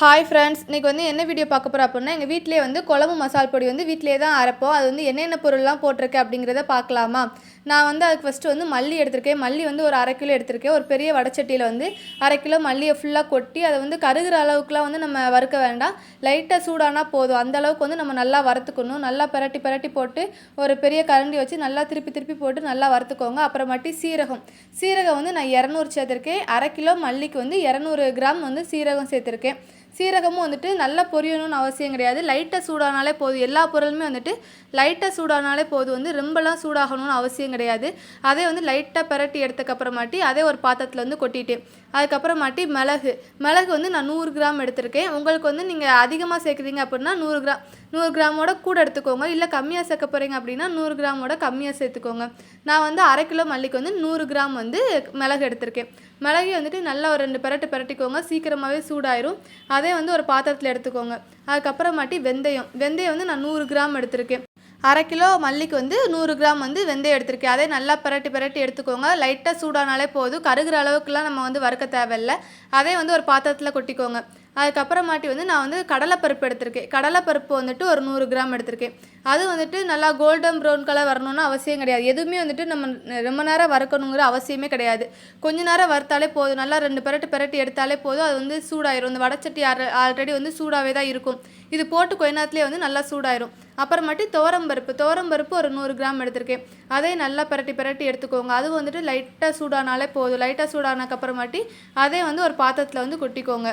Hi friends இன்றைக்கி வந்து என்ன வீடியோ பார்க்க போகிறோம் அப்படின்னா எங்கள் வீட்டிலே வந்து குழம்பு மசால் பொடி வந்து வீட்டிலே தான் அரைப்போம். அது வந்து என்னென்ன பொருள்லாம் போட்டிருக்கு அப்படிங்கிறத பார்க்கலாமா? நான் வந்து அதுக்கு ஃபஸ்ட்டு வந்து மல்லி எடுத்திருக்கேன். மல்லி வந்து ஒரு அரை கிலோ எடுத்திருக்கேன். ஒரு பெரிய வடச்சட்டியில் வந்து அரை கிலோ மல்லியை ஃபுல்லாக கொட்டி அதை வந்து கருகிற அளவுக்குலாம் வந்து நம்ம வறுக்க வேண்டாம். லைட்டாக சூடானா போதும். அந்த அளவுக்கு வந்து நம்ம நல்லா வறுத்துக்கணும். நல்லா பிரட்டி பிரட்டி போட்டு ஒரு பெரிய கரண்டி வச்சு நல்லா திருப்பி திருப்பி போட்டு நல்லா வறுத்துக்கோங்க. அப்புறமாட்டி சீரகம். சீரகம் வந்து நான் இரநூறு சேர்த்துருக்கேன். அரை கிலோ மல்லிக்கு வந்து இரநூறு கிராம் வந்து சீரகம் சேர்த்துருக்கேன். சீரகமும் வந்துட்டு நல்லா பொரியணும்னு அவசியம் கிடையாது. லைட்டாக சூடானாலே போதும். எல்லா பொருளுமே வந்துட்டு லைட்டாக சூடானாலே போதும். வந்து ரொம்பலாம் சூடாகணும்னு அவசியம் கிடையாது. அதே வந்து லைட்டாக பிரட்டி எடுத்தக்கப்புறமாட்டி அதே ஒரு பாத்திரத்தில் வந்து கொட்டிட்டு அதுக்கப்புறமாட்டி மிளகு. மிளகு வந்து நான் நூறு கிராம் எடுத்திருக்கேன். உங்களுக்கு வந்து நீங்கள் அதிகமாக சேர்க்குறீங்க அப்படின்னா நூறு கிராம் நூறு கிராமோட கூட எடுத்துக்கோங்க. இல்லை கம்மியாக சேர்க்க போகிறீங்க அப்படின்னா நூறு கிராமோட கம்மியாக சேர்த்துக்கோங்க. நான் வந்து அரை கிலோ மல்லிக்கு வந்து நூறு கிராம் வந்து மிளகு எடுத்திருக்கேன். மிளகு வந்துட்டு நல்லா ஒரு ரெண்டு பெரட்டு பெரட்டிக்கோங்க. சீக்கிரமாகவே சூடாயிரும். அதே வந்து ஒரு பாத்திரத்தில் எடுத்துக்கோங்க. அதுக்கப்புறமாட்டி வெந்தயம். வெந்தயம் வந்து நான் நூறு கிராம் எடுத்திருக்கேன். அரை கிலோ மல்லிக்கு வந்து நூறு கிராம் வந்து வெந்தயம் எடுத்திருக்கேன். அதே நல்லா பரட்டி பரட்டி எடுத்துக்கோங்க. லைட்டாக சூடானாலே போதும். கருகிற அளவுக்குலாம் நம்ம வந்து வறுக்க தேவையில்ல. அதே வந்து ஒரு பாத்திரத்தில் கொட்டிக்கோங்க. அதுக்கப்புறமாட்டி வந்து நான் வந்து கடலைப்பருப்பு எடுத்திருக்கேன். கடலைப்பருப்பு வந்துட்டு ஒரு நூறு கிராம் எடுத்திருக்கேன். அது வந்துட்டு நல்லா கோல்டன் ப்ரௌன் கலர் வரணும்னு அவசியம் கிடையாது. எதுவுமே வந்துட்டு நம்ம ரொம்ப நேரம் வறுக்கணுங்கிற அவசியமே கிடையாது. கொஞ்ச நேரம் வறுத்தாலே போதும். நல்லா ரெண்டு பெரட்டு பெரட்டி எடுத்தாலே போதும். அது வந்து சூடாயிரும். இந்த வடச்சட்டி ஆல்ரெடி வந்து சூடாகவே தான் இருக்கும். இது போட்டு கொஞ்ச நேரத்துலேயே வந்து நல்லா சூடாயிரும். அப்புறமாட்டி துவரம்பருப்பு. துவரம்பருப்பு ஒரு நூறு கிராம் எடுத்திருக்கேன். அதே நல்லா பரட்டி பரட்டி எடுத்துக்கோங்க. அது வந்துட்டு லைட்டாக சூடானாலே போதும். லைட்டாக சூடானக்கப்புறமாட்டி அதே வந்து ஒரு பாத்திரத்தில் வந்து கொட்டிக்கோங்க.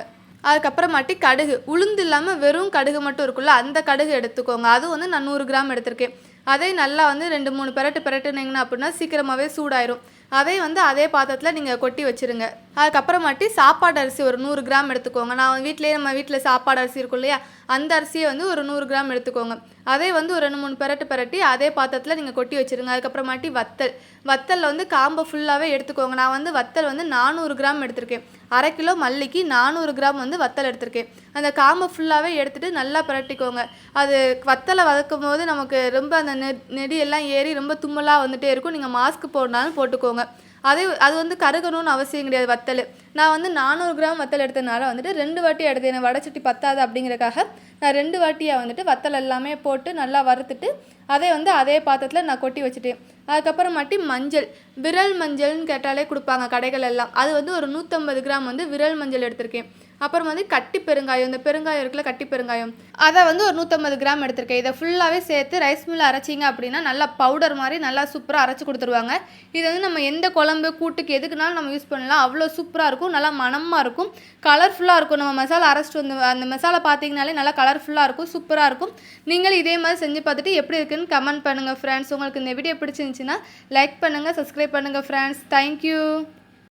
அதுக்கப்புறமாட்டி கடுகு. உளுந்து இல்லாமல் வெறும் கடுகு மட்டும் இருக்குல்ல அந்த கடுகு எடுத்துக்கோங்க. அது வந்து நான் நூறு கிராம் எடுத்திருக்கேன். அதே நல்லா வந்து ரெண்டு மூணு பெரட்டு பெரட்டுனீங்கன்னா அப்படின்னா சீக்கிரமாகவே சூடாயிரும். அதே வந்து அதே பாத்திரத்தில் நீங்கள் கொட்டி வச்சுருங்க. அதுக்கப்புறமாட்டி சாப்பாடு அரிசி ஒரு நூறு கிராம் எடுத்துக்கோங்க. நான் வீட்டிலேயே நம்ம வீட்டில் சாப்பாடு அரிசி இருக்கும் இல்லையா? அந்த அரிசியை வந்து ஒரு நூறு கிராம் எடுத்துக்கோங்க. அதே வந்து ஒரு ரெண்டு மூணு பெரட்டு பெரட்டி அதே பாத்திரத்தில் நீங்கள் கொட்டி வச்சுருங்க. அதுக்கப்புறமாட்டி வத்தல். வத்தலில் வந்து காம்பை ஃபுல்லாகவே எடுத்துக்கோங்க. நான் வந்து வத்தல் வந்து நானூறு கிராம் எடுத்திருக்கேன். அரை கிலோ மல்லிக்கு நானூறு கிராம் வந்து வத்தல் எடுத்திருக்கேன். அந்த காம்பை ஃபுல்லாகவே எடுத்துகிட்டு நல்லா பிரட்டிக்கோங்க. அது வத்தலை வதக்கும் போது நமக்கு ரொம்ப அந்த நெ நெடியெல்லாம் ஏறி ரொம்ப தும்மலாக வந்துகிட்டே இருக்கும். நீங்கள் மாஸ்க் போடனாலும் போட்டுக்கோங்க. அதே அது வந்து கருகணும்னு அவசியம் கிடையாது வத்தல். நான் வந்து நானூறு கிராம் வத்தல் எடுத்ததுனால வந்துட்டு ரெண்டு வாட்டி எடுத்தேன். எனக்கு வடச்சட்டி பத்தாது அப்படிங்கிறக்காக நான் ரெண்டு வாட்டியாக வந்துட்டு வத்தல் எல்லாமே போட்டு நல்லா வறுத்துட்டு அதே வந்து அதே பாத்திரத்தில் நான் கொட்டி வச்சுட்டேன். அதுக்கப்புறமாட்டி மஞ்சள் விரல் மஞ்சள்னு கேட்டாலே கொடுப்பாங்க கடைகள் எல்லாம். அது வந்து ஒரு நூற்றம்பது கிராம் வந்து விரல் மஞ்சள் எடுத்திருக்கேன். அப்புறம் வந்து கட்டி பெருங்காயம் இந்த பெருங்காயம் இருக்குல்ல கட்டி பெருங்காயம். அதை வந்து ஒரு நூற்றம்பது கிராம் எடுத்திருக்கேன். இதை ஃபுல்லாகவே சேர்த்து ரைஸ் மில்லில் அரைச்சிங்க அப்படின்னா நல்லா பவுடர் மாதிரி நல்லா சூப்பராக அரைச்சி கொடுத்துருவாங்க. இது வந்து நம்ம எந்த குழம்பு கூட்டுக்கு எதுக்குனாலும் நம்ம யூஸ் பண்ணலாம். அவ்வளோ சூப்பராக இருக்கும் நல்லா மணமாக இருக்கும். கலர்ஃபுல்லாக இருக்கும். நம்ம மசாலா அரைச்சிட்டு வந்து அந்த மசாலா பார்த்தீங்கனாலே நல்லா கலர்ஃபுல்லாக இருக்கும் சூப்பராக இருக்கும். நீங்களும் இதே மாதிரி செஞ்சு பார்த்துட்டு எப்படி இருக்குன்னு கமெண்ட் பண்ணுங்கள் ஃப்ரெண்ட்ஸ் உங்களுக்கு இந்த வீடியோ பிடிச்சிருந்துச்சின்னா லைக் பண்ணுங்கள் சப்ஸ்கிரைப் பண்ணுங்கள் ஃப்ரெண்ட்ஸ் தேங்க்யூ